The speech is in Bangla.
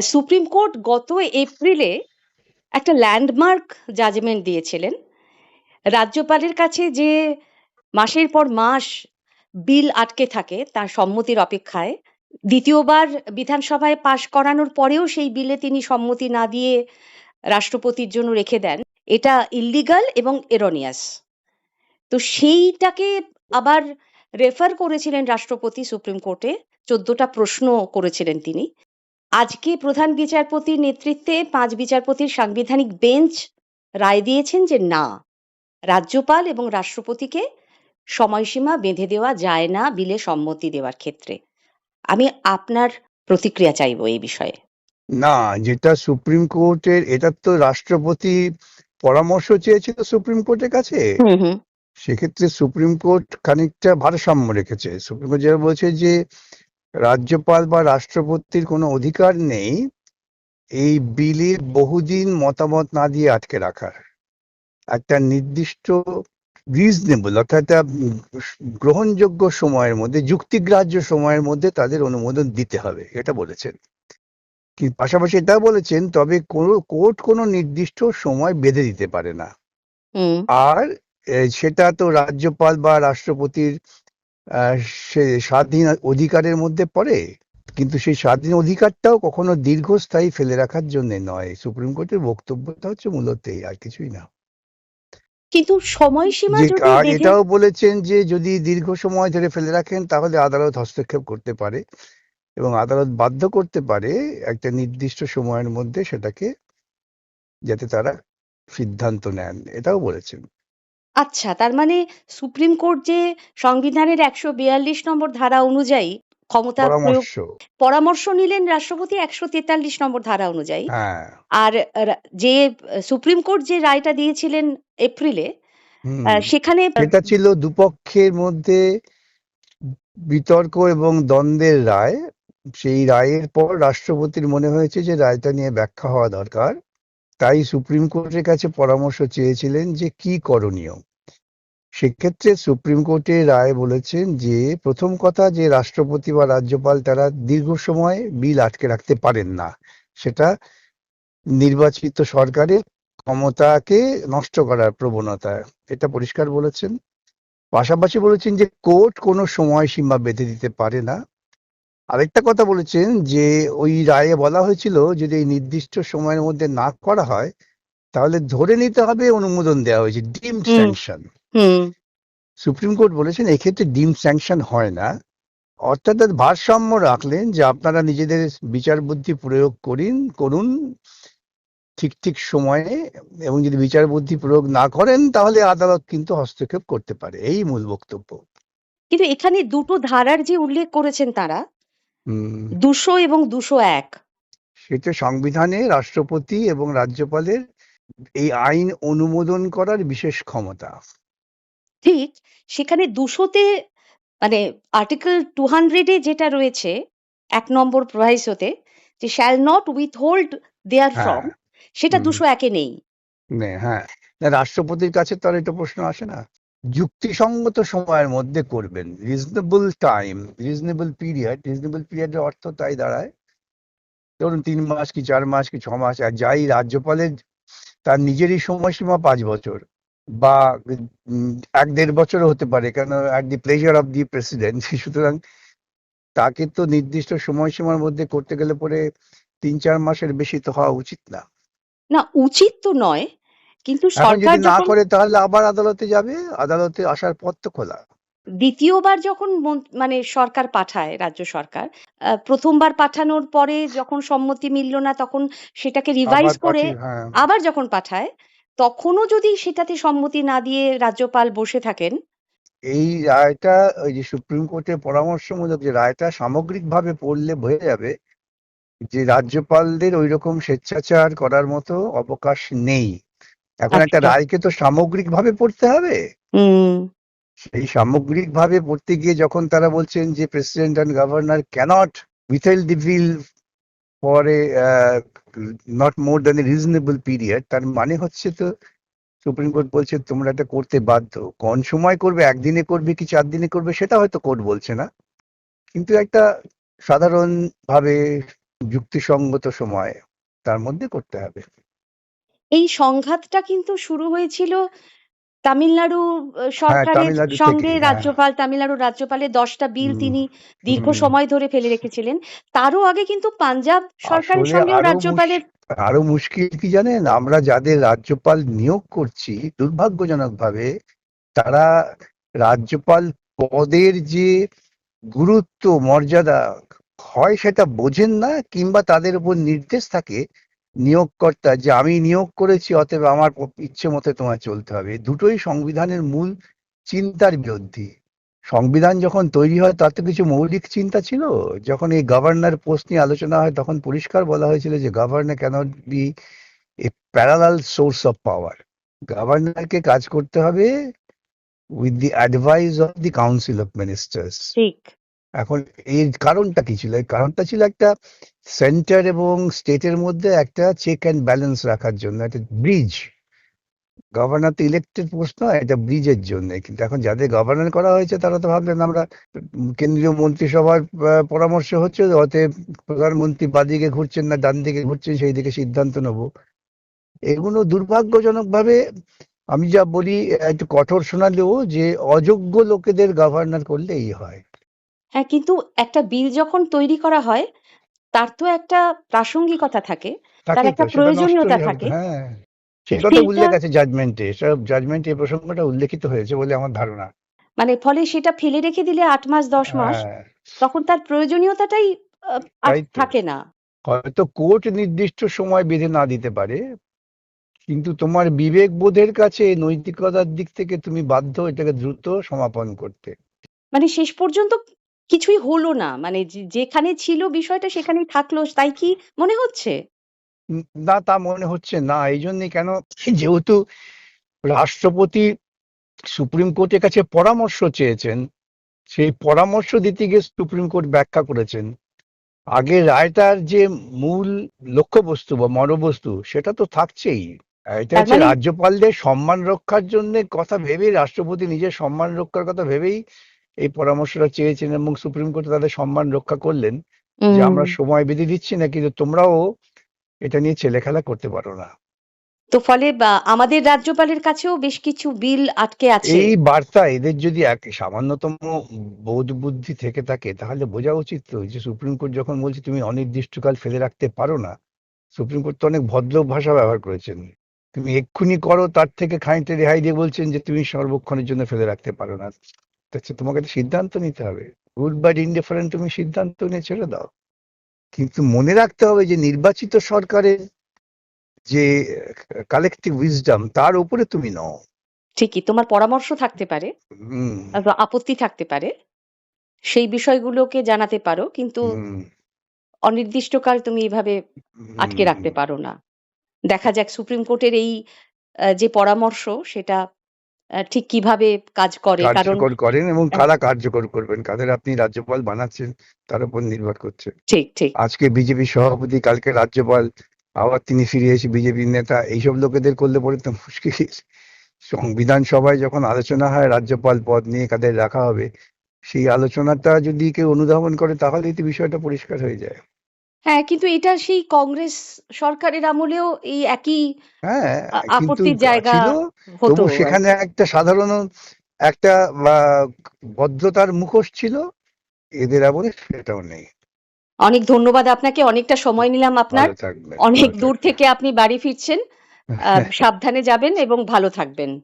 সুপ্রিম কোর্ট গত এপ্রিলে একটা ল্যান্ডমার্ক জাজমেন্ট দিয়েছিলেন। রাজ্যপালের কাছে যে মাসের পর মাস বিল আটকে থাকে তার সম্মতির অপেক্ষায়, দ্বিতীয়বার বিধানসভায় পাশ করানোর পরেও সেই বিলে তিনি সম্মতি না দিয়ে রাষ্ট্রপতির জন্য রেখে দেন। এটা ইল্লিগাল এবং এরোনিয়াস তো সেইটাকে আবার রেফার করেছিলেন রাষ্ট্রপতি সুপ্রিম কোর্টে চোদ্দটা প্রশ্ন করেছিলেন তিনি। আজকে প্রধান বিচারপতির নেতৃত্বে পাঁচ বিচারপতির সাংবিধানিক বেঞ্চ রায় দিয়েছেন যে না রাজ্যপাল এবং রাষ্ট্রপতিকে সময়সীমা বেঁধে দেওয়া যায় না বিলে সম্মতি দেওয়ার ক্ষেত্রে। আমি আপনার প্রতিক্রিয়া চাইব এই বিষয়ে। না যেটা সুপ্রিম কোর্টের এটা তো রাষ্ট্রপতি পরামর্শ চেয়েছিল সুপ্রিম কোর্টের কাছে। সেক্ষেত্রে সুপ্রিম কোর্ট খানিকটা ভারসাম্য রেখেছে। সুপ্রিম কোর্ট যেটা বলছে যে রাজ্যপাল বা রাষ্ট্রপতির কোনো অধিকার নেই এই বিলের বহুদিন মতামত না দিয়ে আটকে রাখার। একটা নির্দিষ্ট রিজনেবল অর্থাৎ গ্রহণযোগ্য সময়ের মধ্যে যুক্তিগ্রাহ্য সময়ের মধ্যে তাদের অনুমোদন দিতে হবে এটা বলেছেন। পাশাপাশি এটাও বলেছেন তবে কোনো কোর্ট কোনো নির্দিষ্ট সময় বেঁধে দিতে পারে না। আর সেটা তো রাজ্যপাল বা রাষ্ট্রপতির সে স্বাধীন অধিকারের মধ্যে পড়ে কিন্তু সেই স্বাধীন অধিকারটাও কখনো দীর্ঘস্থায়ী ফেলে রাখার জন্য নয়। সুপ্রিম কোর্টের বক্তব্যটা হচ্ছে মূলত আর কিছুই না। কিন্তু সময়সীমা আর এটাও বলেছেন যে যদি দীর্ঘ সময় ধরে ফেলে রাখেন তাহলে আদালত হস্তক্ষেপ করতে পারে এবং আদালত বাধ্য করতে পারে একটা নির্দিষ্ট সময়ের মধ্যে সেটাকে যাতে তারা সিদ্ধান্ত নেন। এটাও বলেছেন। আচ্ছা তার মানে সুপ্রিম কোর্ট যে সংবিধানের একশো বিয়াল্লিশ নম্বর ধারা অনুযায়ী ক্ষমতা প্রয়োগ পরামর্শ। পরামর্শ নিলেন রাষ্ট্রপতি একশো তেতাল্লিশ নম্বর ধারা অনুযায়ী। হ্যাঁ। আর যে সুপ্রিম কোর্ট যে রায়টা দিয়েছিলেন এপ্রিলে সেখানে সেটা ছিল দুপক্ষের মধ্যে বিতর্ক এবং দ্বন্দ্বের রায়। সেই রায়ের পর রাষ্ট্রপতির মনে হয়েছে যে রায়টা নিয়ে ব্যাখ্যা হওয়া দরকার। তাই সুপ্রিম কোর্টের কাছে পরামর্শ চেয়েছিলেন যে কি করণীয়? সেক্ষেত্রে সুপ্রিম কোর্টের রায় বলেছেন যে, প্রথম কথা যে রাষ্ট্রপতি বা রাজ্যপাল তারা দীর্ঘ সময় বিল আটকে রাখতে পারেন না। সেটা নির্বাচিত সরকারের ক্ষমতাকে নষ্ট করার প্রবণতা, এটা পরিষ্কার বলেছেন। পাশাপাশি বলেছেন যে কোর্ট কোনো সময়সীমা বেঁধে দিতে পারে না। আরেকটা কথা বলেছেন যে ওই রায়ে বলা হয়েছিল যদি এই নির্দিষ্ট সময়ের মধ্যে না করা হয় তাহলে ধরে নিতে হবে অনুমোদন দেওয়া হয়েছে ডিম স্যাংশন। সুপ্রিম কোর্ট বলেছেন এক্ষেত্রে ডিম স্যাংশন হয় না। অর্থাৎ ভারসাম্য রাখলেন যে আপনারা নিজেদের বিচার বুদ্ধি প্রয়োগ করিন করুন ঠিক ঠিক সময়ে এবং যদি বিচার বুদ্ধি প্রয়োগ না করেন তাহলে আদালত কিন্তু হস্তক্ষেপ করতে পারে। এই মূল বক্তব্য। কিন্তু এখানে দুটো ধারার যে উল্লেখ করেছেন তারা হুম। দুশো এবং দুশো এক। সেটা সংবিধানে রাষ্ট্রপতি এবং রাজ্যপালের এই আইন অনুমোদন করার বিশেষ ক্ষমতা। ঠিক সেখানে দুশোতে মানে আর্টিকেল টু হান্ড্রেডে যেটা রয়েছে এক নম্বর প্রভাইসোতে যে shall not withhold there হ্যাঁ। ফ্রম সেটা দুশো একে নেই। হ্যাঁ। রাষ্ট্রপতির কাছে তো আর এটা প্রশ্ন আসে না। যুক্তিসঙ্গত সময়ের মধ্যে করবেন। Reasonable time reasonable period reasonable পিরিয়ডের অর্থ তাই দাঁড়ায়। ধরুন তিন মাস কি চার মাস কি ছ মাস, আর যাই রাজ্যপালের, তার নিজেরই সময়সীমা পাঁচ বছর বা এক দেড় বছরও হতে পারে, কেন at the pleasure of the president সুতরাং তাকে তো নির্দিষ্ট সময়সীমার মধ্যে করতে গেলে পরে তিন চার মাসের বেশি তো হওয়া উচিত না। না, উচিত তো নয় কিন্তু সরকার না করে তাহলে আবার আদালতে যাবে। আদালতে আসার পথ তো খোলা। দ্বিতীয়বার যখন মানে সরকার পাঠায় রাজ্য সরকার প্রথমবার পাঠানোর পরে যখন সম্মতি মিলল না তখন সেটাকে রিভাইজ করে হ্যাঁ। আবার যখন পাঠায় তখনও যদি সেটাতে সম্মতি না দিয়ে রাজ্যপাল বসে থাকেন এই রায়টা ওই যে সুপ্রিম কোর্টের পরামর্শমূলক যে রায়টা সামগ্রিকভাবে পড়লে বোঝা যাবে যে রাজ্যপালদের ওই রকম স্বেচ্ছাচার করার মতো অবকাশ নেই। এখন একটা আচ্ছা। রায়কে তো সামগ্রিকভাবে পড়তে হবে। সেই সামগ্রিকভাবে পড়তে গিয়ে যখন তারা বলছেন যে president and governor cannot withhold the bill for a not more than a reasonable period তার মানে হচ্ছে তো সুপ্রিম কোর্ট বলছে তোমরা এটা করতে বাধ্য। কোন সময় করবে একদিনে করবে কি চার দিনে করবে সেটা হয়তো কোর্ট বলছে না। কিন্তু একটা সাধারণ ভাবে যুক্তিসঙ্গত সময় তার মধ্যে করতে হবে। এই সংঘাতটা কিন্তু শুরু হয়েছিল তামিলনাড়ু সরকারের সঙ্গে হ্যাঁ। রাজ্যপাল তামিলনাড়ুর রাজ্যপালের দশটা বিল তিনি দীর্ঘ সময় ধরে ফেলে রেখেছিলেন। তারও আগে কিন্তু পাঞ্জাব সরকারের আরও রাজ্যপালের আরও মুশকিল কি জানেন? আমরা যাদের রাজ্যপাল নিয়োগ করছি দুর্ভাগ্যজনক ভাবে তারা রাজ্যপাল পদের যে গুরুত্ব মর্যাদা হয় সেটা বোঝেন না কিংবা তাদের উপর নির্দেশ থাকে নিয়োগকর্তা যে আমি নিয়োগ করেছি অতএব আমার ইচ্ছে মতে তোমার চলতে হবে। দুটোই সংবিধানের মূল চিন্তার বিরোধী সংবিধান যখন তৈরি হয় তার তো কিছু মৌলিক চিন্তা ছিল। যখন এই গভর্নর পোস্ট নিয়ে আলোচনা হয় তখন পরিষ্কার বলা হয়েছিল যে governor cannot be a parallel source of power গভর্নরকে কাজ করতে হবে with the advice of the council of ministers ঠিক। এখন এর কারণটা কি ছিল? এর কারণটা ছিল একটা সেন্টার এবং স্টেটের মধ্যে একটা চেক অ্যান্ড ব্যালেন্স রাখার জন্য, একটা ব্রিজ। গভর্নর তো ইলেক্টেড পোস্ট নয়, এটা ব্রিজের জন্য। কিন্তু এখন যাদের গভর্নর করা হয়েছে, তারা তো ভাবলেন আমরা কেন্দ্রীয় মন্ত্রিসভার পরামর্শ হচ্ছে, অতএব প্রধানমন্ত্রী বাদিকে ঘুরছেন না, ডান দিকে ঘুরছেন, সেই দিকে সিদ্ধান্ত নেব। এগুলো দুর্ভাগ্যজনকভাবে আমি যা বলি, একটু কঠোর শোনালেও যে অযোগ্য লোকেদের গভর্নর করলে এই হয়। হ্যাঁ কিন্তু একটা বিল যখন তৈরি করা হয় তার তো একটা প্রাসঙ্গিকতা থাকে তার একটা প্রয়োজনীয়তা থাকে। হ্যাঁ। সেই উল্লেখ আছে জাজমেন্টে সব জাজমেন্টে এই প্রসঙ্গটা উল্লেখিত হয়েছে বলে আমার ধারণা। মানে ফলে সেটা ফেলে রেখে দিলে আট মাস দশ মাস হ্যাঁ, তখন তার প্রয়োজনীয়তাটাই। থাকে না। হয়তো কোর্ট নির্দিষ্ট সময় বেঁধে না দিতে পারে কিন্তু তোমার বিবেক বোধের কাছে নৈতিকতার দিক থেকে তুমি বাধ্য এটাকে দ্রুত সমাপন করতে। মানে শেষ পর্যন্ত কিছুই হলো না। মানে যে- যেখানে ছিল বিষয়টা সেখানেই থাকল তাই কি মনে হচ্ছে? উম, না তা মনে হচ্ছে না। এই জন্যই কেন? যেহেতু রাষ্ট্রপতি সুপ্রিম কোর্টের কাছে পরামর্শ চেয়েছেন সেই পরামর্শ দিতে গিয়ে সুপ্রিম কোর্ট ব্যাখ্যা করেছেন। আগে রায়টার যে মূল লক্ষ্যবস্তু বা মনোবস্তু সেটা তো থাকছেই। এটা তার হচ্ছে মানে- রাজ্যপালদের সম্মান রক্ষার জন্য কথা ভেবেই রাষ্ট্রপতি নিজের সম্মান রক্ষার কথা ভেবেই এই পরামর্শটা চেয়েছেন এবং সুপ্রিম কোর্টে তাদের সম্মান রক্ষা করলেন যে আমরা সময় বেঁধে দিচ্ছি না কিন্তু তোমরাও এটা নিয়ে ছেলে খেলা করতে পারো না। তো ফলে আমাদের রাজ্যপালের কাছেও বেশ কিছু বিল আটকে আছে। এই বার্তা এদের যদি এক সামান্যতম বোধ বুদ্ধি থেকে থাকে তাহলে বোঝা উচিত তো যে সুপ্রিম কোর্ট যখন বলছে তুমি অনির্দিষ্টকাল ফেলে রাখতে পারো না সুপ্রিম কোর্ট তো অনেক ভদ্র ভাষা ব্যবহার করেছেন। তুমি এক্ষুনি করো তার থেকে খানিকটা রেহাই দিয়ে বলছেন যে তুমি সর্বক্ষণের জন্য ফেলে রাখতে পারো না। হচ্ছে তোমাকে তো সিদ্ধান্ত নিতে হবে। গুড বাট ইনডিফারেন্ট তুমি সিদ্ধান্ত নিয়ে ছেড়ে দাও। কিন্তু মনে রাখতে হবে যে নির্বাচিত সরকারের যে কালেকটিভ উইজডম তার উপরে তুমি নও। ঠিকই তোমার পরামর্শ থাকতে পারে। আপত্তি থাকতে পারে। সেই বিষয়গুলোকে জানাতে পারো কিন্তু অনির্দিষ্টকাল তুমি এইভাবে আটকে রাখতে পারো না। দেখা যাক সুপ্রিম কোর্টের এই যে পরামর্শ সেটা ঠিক কীভাবে কাজ করে কারণ কার্যকর করেন এবং কারা কার্যকর করবেন কাদের আপনি রাজ্যপাল বানাচ্ছেন তার উপর নির্ভর করছে। ঠিক ঠিক। আজকে বিজেপি সভাপতি কালকে রাজ্যপাল আবার তিনি ফিরে এসে বিজেপির নেতা এইসব লোকেদের করলে পরে তো মুশকিল। সংবিধান সভায় যখন আলোচনা হয় রাজ্যপাল পদ নিয়ে কাদের রাখা হবে সেই আলোচনাটা যদি কেউ অনুধাবন করে তাহলেই তো বিষয়টা পরিষ্কার হয়ে যায়। হ্যাঁ কিন্তু এটা সেই কংগ্রেস সরকারের আমলেও এই একই হ্যাঁ আ- কিন্তু আপত্তির জায়গা ছিল। হতো তবু সেখানে একটা সাধারণ একটা ভদ্রতার মুখোশ ছিল। এদের আমলে সেটাও নেই। অনেক ধন্যবাদ আপনাকে। অনেকটা সময় নিলাম আপনার। ভালো থাকবেন। অনেক ভালো দূর থাকবেন। থেকে আপনি বাড়ি ফিরছেন। আহ, সাবধানে যাবেন এবং ভালো থাকবেন।